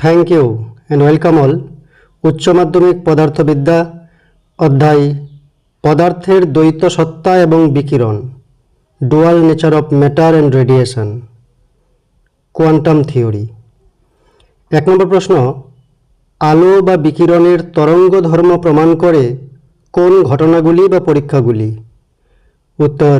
Thank you and welcome all উচ্চ মাধ্যমিক পদার্থবিদ্যা অধ্যায়, পদার্থের দ্বৈত সত্তা এবং বিকিরণ dual nature of matter and radiation quantum theory এক নম্বর প্রশ্ন, আলো বা বিকিরণের তরঙ্গ ধর্ম প্রমাণ করে কোন ঘটনাগুলি বা পরীক্ষাগুলি? উত্তর,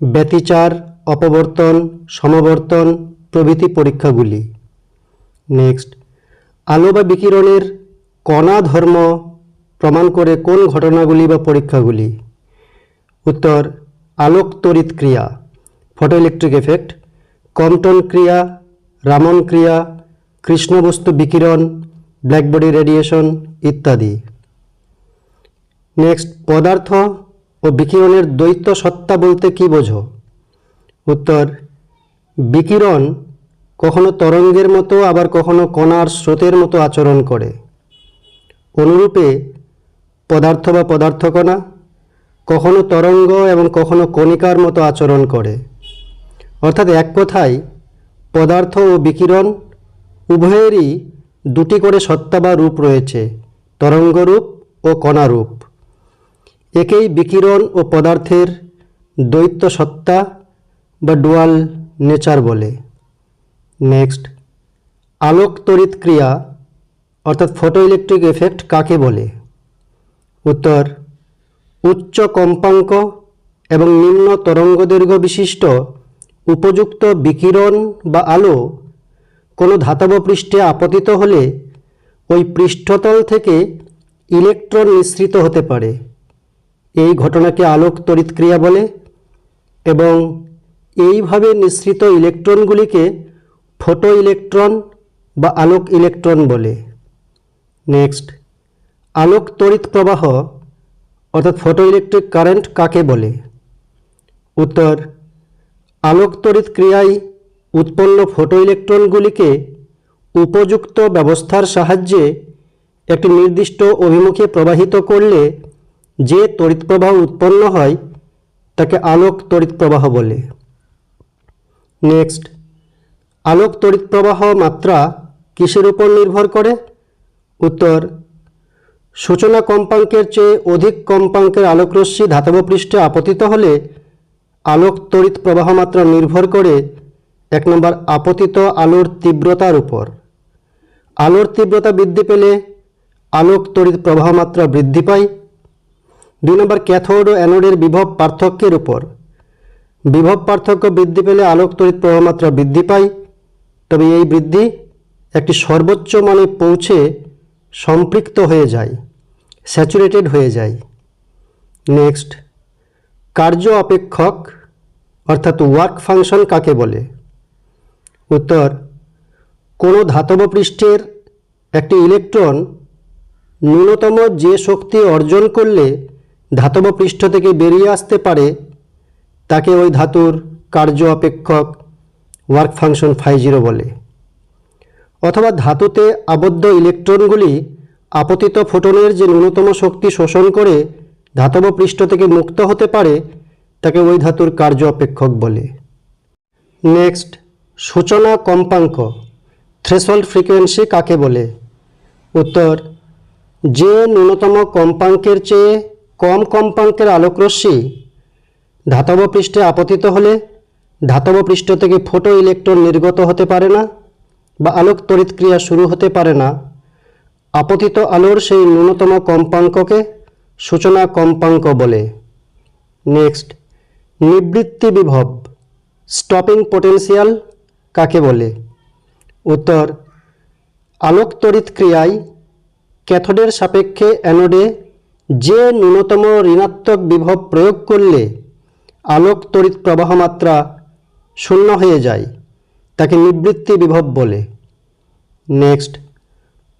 ব্যতিচার, অপবর্তন, সমবর্তন প্রভৃতি পরীক্ষাগুলি। নেক্সট আলো বা বিকিরণের কণা ধর্ম প্রমাণ করে কোন ঘটনাগুলি বা পরীক্ষাগুলি? উত্তর, আলোক তড়িৎ ক্রিয়া, ফটোইলেকট্রিক এফেক্ট কম্পটন ক্রিয়া, রামন ক্রিয়া, কৃষ্ণবস্তু বিকিরণ, ব্ল্যাকবডি রেডিয়েশন ইত্যাদি। নেক্সট, পদার্থ ও বিকিরণের দ্বৈত সত্তা বলতে কী বোঝো? উত্তর, বিকিরণ কখনো তরঙ্গের মতো, আবার কখনো কণার স্রোতের মতো আচরণ করে। অনুরূপে পদার্থ বা পদার্থকণা কখনো তরঙ্গ এবং কখনো কণিকার মতো আচরণ করে। অর্থাৎ এক কথায়, পদার্থ ও বিকিরণ উভয়েরই দুটি করে সত্তা বা রূপ রয়েছে, তরঙ্গরূপ ও কণারূপ। একেই বিকিরণ ও পদার্থের দ্বৈত সত্তা বা ডুয়াল নেচার বলে। নেক্সট আলোক তড়িৎ ক্রিয়া, অর্থাৎ ফটোইলেকট্রিক এফেক্ট কাকে বলে? উত্তর, উচ্চ কম্পাঙ্ক এবং নিম্ন তরঙ্গদৈর্ঘ্য বিশিষ্ট উপযুক্ত বিকিরণ বা আলো কোনো ধাতব পৃষ্ঠে আপতিত হলে ওই পৃষ্ঠতল থেকে ইলেকট্রন নিঃসৃত হতে পারে। এই ঘটনাকে আলোক তড়িৎ ক্রিয়া বলে এবং এইভাবে নিঃসৃত ইলেকট্রনগুলিকে ফটো ইলেকট্রন বা আলোক ইলেকট্রন বলে। নেক্সট, আলোক তড়িৎ প্রবাহ, অর্থাৎ ফটো ইলেকট্রিক কারেন্ট কাকে বলে? উত্তর, আলোক তড়িৎ ক্রিয়ায় উৎপন্ন ফটো ইলেকট্রনগুলিকে উপযুক্ত ব্যবস্থার সাহায্যে একটি নির্দিষ্ট অভিমুখে প্রবাহিত করলে যে তড়িৎ প্রবাহ উৎপন্ন হয় তাকে আলোক তড়িৎ প্রবাহ বলে। নেক্সট আলোক তড়িৎ প্রবাহ মাত্রা কিসের উপর নির্ভর করে? উত্তর, সূচনা কম্পাঙ্কের চেয়ে অধিক কম্পাঙ্কের আলোকরশ্মি ধাতব পৃষ্ঠে আপতিত হলে আলোক তড়িৎ প্রবাহ মাত্রা নির্ভর করে এক নম্বর আপতিত আলোর তীব্রতার উপর। আলোর তীব্রতা বৃদ্ধি পেলে আলোক তড়িৎ প্রবাহ মাত্রা বৃদ্ধি পায়। দুই নম্বর ক্যাথোড ও অ্যানোডের বিভব পার্থক্যের উপর। বিভব পার্থক্য বৃদ্ধি পেলে আলোক তড়িৎ প্রবাহ মাত্রা বৃদ্ধি পায়। তবে এই বৃদ্ধি একটি সর্বোচ্চ মানে পৌঁছে সম্পৃক্ত হয়ে যায়, স্যাচুরেটেড হয়ে যায়। নেক্সট, কার্য অপেক্ষক অর্থাৎ ওয়ার্ক ফাংশন কাকে বলে? উত্তর, কোনো ধাতব পৃষ্ঠের একটি ইলেকট্রন ন্যূনতম যে শক্তি অর্জন করলে ধাতব পৃষ্ঠ থেকে বেরিয়ে আসতে পারে, তাকে ওই ধাতুর কার্য অপেক্ষক ওয়ার্ক ফাংশন ফাই জিরো বলে। অথবা ধাতুতে আবদ্ধ ইলেকট্রনগুলি আপতিত ফোটনের যে ন্যূনতম শক্তি শোষণ করে ধাতব পৃষ্ঠ থেকে মুক্ত হতে পারে, তাকে ওই ধাতুর কার্য অপেক্ষক বলে। নেক্সট, সূচনা কম্পাঙ্ক থ্রেশহোল্ড ফ্রিকোয়েন্সি কাকে বলে? উত্তর, যে ন্যূনতম কম্পাঙ্কের চেয়ে কম কম্পাঙ্কের আলোকরশ্মি ধাতব পৃষ্ঠে আপতিত হলে ধাতব পৃষ্ঠ থেকে ফোটো ইলেকট্রন নির্গত হতে পারে না বা আলোক তড়িৎ ক্রিয়া শুরু হতে পারে না। আপতিত আলোর সেই ন্যূনতম কম্পাঙ্ককে সূচনা কম্পাঙ্ক বলে। নেক্সট, নিবৃত্তি বিভব, স্টপিং পোটেনশিয়াল কাকে বলে? উত্তর, আলোক তড়িৎ ক্রিয়ায় ক্যাথোডের সাপেক্ষে অ্যানোডে যে ন্যূনতম ঋণাত্মক বিভব প্রয়োগ করলে আলোক তড়িৎ প্রবাহ মাত্রা শূন্য হয়ে যায়, তাকে নিবৃত্তি বিভব বলে। নেক্সট,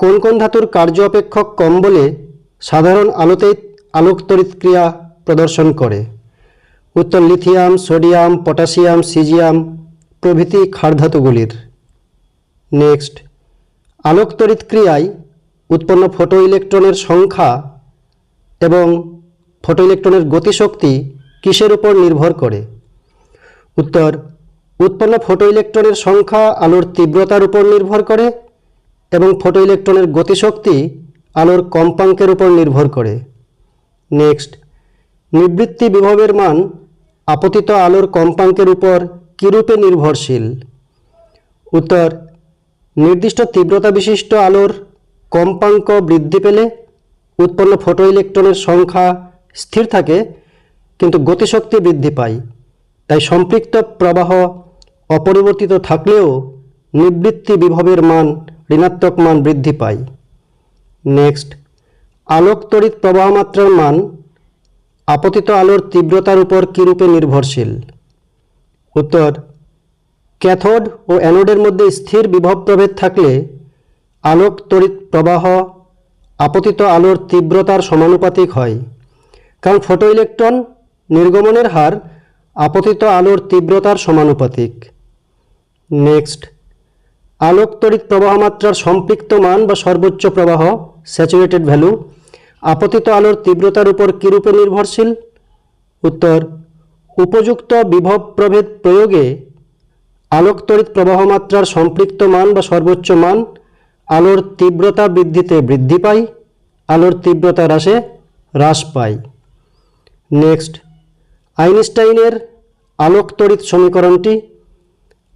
কোন কোন ধাতুর কার্য অপেক্ষক কম বলে সাধারণ আলোতেই আলোক ক্রিয়া প্রদর্শন করে? উত্তর, লিথিয়াম, সোডিয়াম, পটাশিয়াম, সিজিয়াম প্রভৃতি ক্ষারধাতুগুলির নেক্সট আলোক তড়িৎ ক্রিয়ায় উৎপন্ন ফটো ইলেকট্রনের সংখ্যা এবং ফটো ইলেকট্রনের গতিশক্তি কিসের উপর নির্ভর করে? উত্তর উৎপন্ন ফটো ইলেকট্রনের সংখ্যা আলোর তীব্রতার উপর নির্ভর করে এবং ফটো ইলেকট্রনের গতিশক্তি আলোর কম্পাঙ্কের উপর নির্ভর করে। নেক্সট নিবৃত্তি বিভবের মান আপতিত আলোর কম্পাঙ্কের উপর কীরূপে নির্ভরশীল? উত্তর, নির্দিষ্ট তীব্রতা বিশিষ্ট আলোর কম্পাঙ্ক বৃদ্ধি পেলে উৎপন্ন ফটো ইলেকট্রনের সংখ্যা স্থির থাকে, কিন্তু গতিশক্তি বৃদ্ধি পায়। তাই সম্পৃক্ত প্রবাহ অপরিবর্তিত থাকলেও নিবৃত্তি বিভবের মান ঋণাত্মক মান বৃদ্ধি পায়। নেক্সট, আলোক তড়িৎ প্রবাহ মাত্রার মান আপতিত আলোর তীব্রতার উপর কীরূপে নির্ভরশীল? উত্তর, ক্যাথোড ও অ্যানোডের মধ্যে স্থির বিভব প্রভেদ থাকলে আলোক তড়িৎ প্রবাহ আপতিত আলোর তীব্রতার সমানুপাতিক হয়, কারণ ফটো ইলেকট্রন নির্গমনের হার আপতিত আলোর তীব্রতার সমানুপাতিক। নেক্সট আলোক তড়িৎ প্রবাহ মাত্রার সম্পৃক্ত মান বা সর্বোচ্চ প্রবাহ স্যাচুরেটেড ভ্যালু আপতিত আলোর তীব্রতার উপর কীরূপে নির্ভরশীল? উত্তর, উপযুক্ত বিভব প্রভেদ প্রয়োগে আলোক তড়িৎ প্রবাহ মাত্রার সম্পৃক্ত মান বা সর্বোচ্চ মান, আলোর তীব্রতা বৃদ্ধিতে বৃদ্ধি পায়, আলোর তীব্রতা হ্রাসে হ্রাস পায়। নেক্সট আইনস্টাইনের আলোক তড়িৎ সমীকরণটি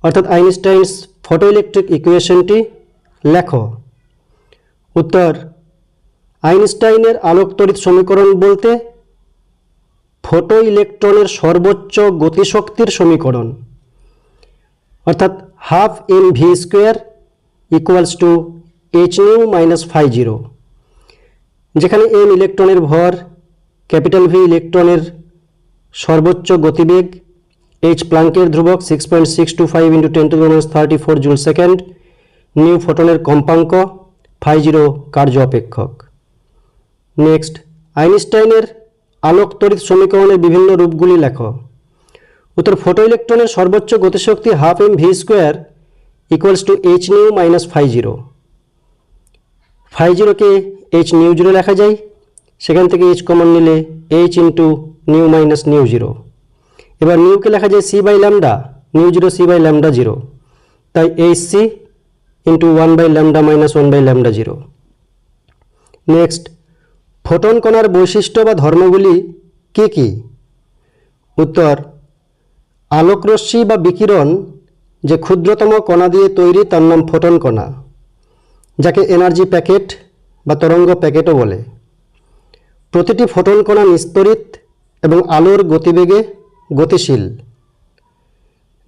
অর্থাৎ আইনস্টাইনস ফটোইলেকট্রিক ইকুয়েশনটি লেখো। উত্তর, আইনস্টাইনের আলোক তড়িৎ সমীকরণ বলতে ফটো ইলেকট্রনের সর্বোচ্চ গতিশক্তির সমীকরণ। অর্থাৎ half M V square equals to H nu minus five zero, যেখানে এম ইলেকট্রনের ভর ক্যাপিটাল ভি ইলেকট্রনের সর্বোচ্চ গতিবেগ এইচ প্লাঙ্কের ধ্রুবক six point six two five into ten to thirty four joule second nu ফোটনের কম্পাঙ্ক ফাইভ জিরো কার্য অপেক্ষক নেক্সট আইনস্টাইনের আলোক তড়িৎ সমীকরণের বিভিন্ন রূপগুলি লেখো। উত্তর ফটো ইলেকট্রনের সর্বোচ্চ গতিশক্তি half M V square equals to H nu minus five zero five জিরোকে H nu zero লেখা যায়, সেখান থেকে এইচ কমন নিলে H into nu minus nu zero এবার নিউকে লেখা যায় C by lambda nu zero C by lambda zero তাই H C into one by lambda minus one by lambda zero next photon কণার বৈশিষ্ট্য বা ধর্মগুলি কী কী? উত্তর, আলোকরশ্মি বা বিকিরণ যে ক্ষুদ্রতম কণা দিয়ে তৈরি তার নাম ফোটন কণা, যাকে এনার্জি প্যাকেট বা তরঙ্গ প্যাকেটও বলে। প্রতিটি ফোটন কণা নিস্তরিত এবং আলোর গতিবেগে গতিশীল।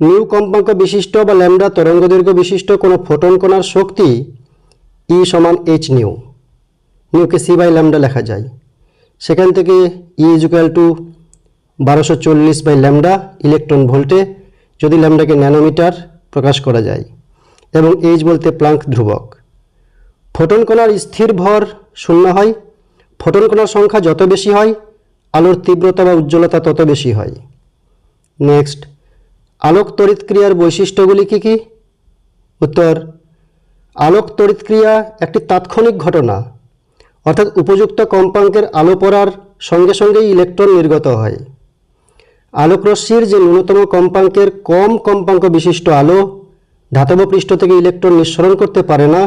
নিউ কম্পাঙ্ক বিশিষ্ট বা ল্যামডা তরঙ্গদৈর্ঘ্য বিশিষ্ট কোনো ফোটন কণার শক্তি ই সমান এইচ নিউ। নিউকে সি বাই ল্যামডা লেখা যায়। সেখান থেকে ই ইজুক্যাল টু বারোশো চল্লিশ বাই ল্যামডা ইলেকট্রন ভোল্টে যদি ল্যামডাকে ন্যানোমিটার প্রকাশ করা যায় এবং এইচ বলতে প্লাঙ্ক ধ্রুবক। ফোটন কণার স্থির ভর শূন্য হয়। ফোটন কণার সংখ্যা যত বেশি হয়, আলোর তীব্রতা বা উজ্জ্বলতা তত বেশি হয়। নেক্সট। আলোক তড়িৎ ক্রিয়ার বৈশিষ্ট্যগুলি কী কী? উত্তর আলোক তড়িৎ ক্রিয়া একটি তাৎক্ষণিক ঘটনা, অর্থাৎ উপযুক্ত কম্পাঙ্কের আলো পড়ার সঙ্গে সঙ্গেই ইলেকট্রন নির্গত হয়। আলোকরশ্মির যে ন্যূনতম কম্পাঙ্কের কম কম্পাঙ্ক বিশিষ্ট আলো, ধাতব পৃষ্ঠ থেকে ইলেকট্রন নিঃসরণ করতে পারে না,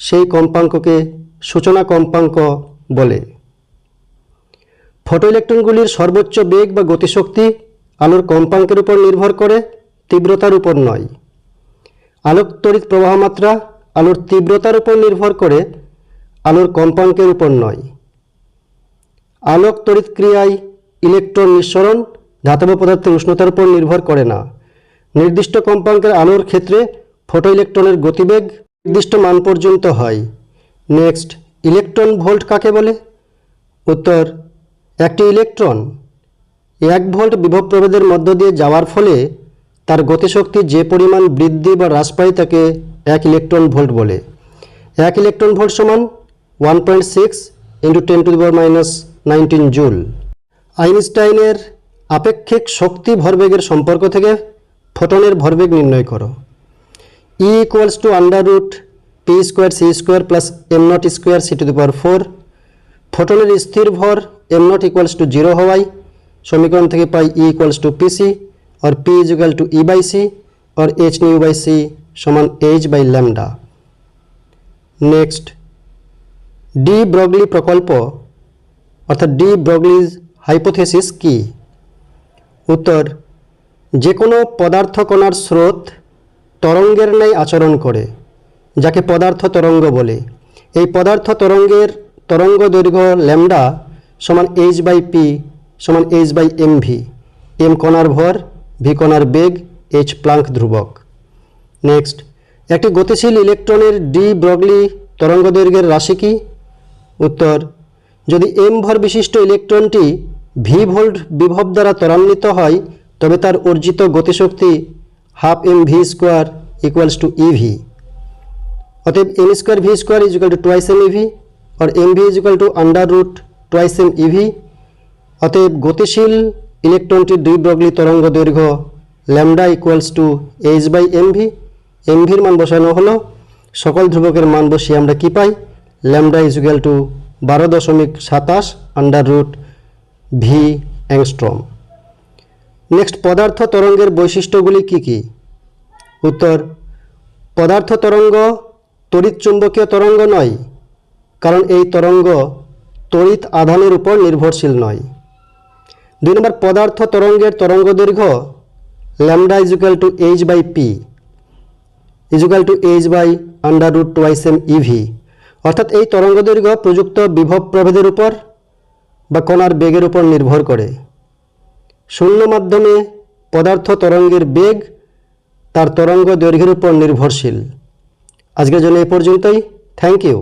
সেই কম্পাঙ্ককে সূচনা কম্পাঙ্ক বলে। ফটো ইলেকট্রনগুলির সর্বোচ্চ বেগ বা গতিশক্তি আলোর কম্পাঙ্কের উপর নির্ভর করে, তীব্রতার উপর নয়। আলোক তড়িৎ প্রবাহ মাত্রা আলোর তীব্রতার উপর নির্ভর করে, আলোর কম্পাঙ্কের উপর নয়। আলোক তড়িৎ ক্রিয়ায় ইলেকট্রন নিঃসরণ ধাতব পদার্থের উষ্ণতার উপর নির্ভর করে না। নির্দিষ্ট কম্পাঙ্কের আলোর ক্ষেত্রে ফটো ইলেকট্রনের গতিবেগ নির্দিষ্ট মান পর্যন্ত হয়। নেক্সট, ইলেকট্রন ভোল্ট কাকে বলে? উত্তর, একটি ইলেকট্রন। এক ভোল্ট বিভব প্রভেদের মধ্য দিয়ে যাওয়ার ফলে তার গতিশক্তি যে পরিমাণ বৃদ্ধি বা হ্রাস পায় তাকে এক ইলেকট্রন ভোল্ট বলে। এক ইলেকট্রন ভোল্ট সমান one point six into ten to the minus nineteen joule. আইনস্টাইনের আপেক্ষিক শক্তি ভরবেগের সম্পর্ক থেকে ফোটনের ভরবেগ নির্ণয় করো। E equals to under root P square C square plus M naught square C to the power four ফোটনের স্থির ভর M naught equals to zero হওয়ায় সমীকরণ থেকে পাই E equals to PC R P is equal to E by C R H nu by C সমান H by lambda next de Broglie প্রকল্প অর্থাৎ D ব্রগলিজ hypothesis কি? উত্তর যে কোনো পদার্থ কণার স্রোত তরঙ্গের ন্যায় আচরণ করে, যাকে পদার্থ তরঙ্গ বলে। এই পদার্থ তরঙ্গের তরঙ্গ দৈর্ঘ্য ল্যামডা সমান এইচ বাই পি সমান H by M V M কণার ভর ভি কণার বেগ এইচ প্লাঙ্ক ধ্রুবক। নেক্সট একটি গতিশীল ইলেকট্রনের ডি ব্রগলি তরঙ্গদৈর্ঘ্যের রাশি কি? উত্তর, যদি এম ভর বিশিষ্ট ইলেকট্রনটি ভি ভোল্ট বিভব দ্বারা ত্বরান্বিত হয়, তবে তার অর্জিত গতিশক্তি half M V square equals to EV অতএব M square V square is equal to twice M EV R M V is equal to under root twice M EV অতএব গতিশীল ইলেকট্রনটির দুই ব্রগলি তরঙ্গ দৈর্ঘ্য lambda equals to H by M V M ভির মান বসানো হলো। সকল ধ্রুবকের মান বসিয়ে আমরা কি পাই? ল্যামডা ইজ ইকুয়াল টু বারো দশমিক সাতাশ under root V angstrom next পদার্থ তরঙ্গের বৈশিষ্ট্যগুলি কি কি? উত্তর, পদার্থ তরঙ্গ তড়িৎ চুম্বকীয় তরঙ্গ নয়, কারণ এই তরঙ্গ তড়িৎ আধানের উপর নির্ভরশীল নয়। দুই নম্বর পদার্থ তরঙ্গের তরঙ্গ দৈর্ঘ্য lambda equal to H by P equal to H by under root twice M EV অর্থাৎ এই তরঙ্গ দৈর্ঘ্য প্রযুক্ত বিভব প্রভেদের উপর বা কণার বেগের উপর নির্ভর করে। শূন্য মাধ্যমে পদার্থ তরঙ্গের বেগ তার তরঙ্গ দৈর্ঘ্যের উপর নির্ভরশীল। আজকের জন্য এ পর্যন্তই। Thank you.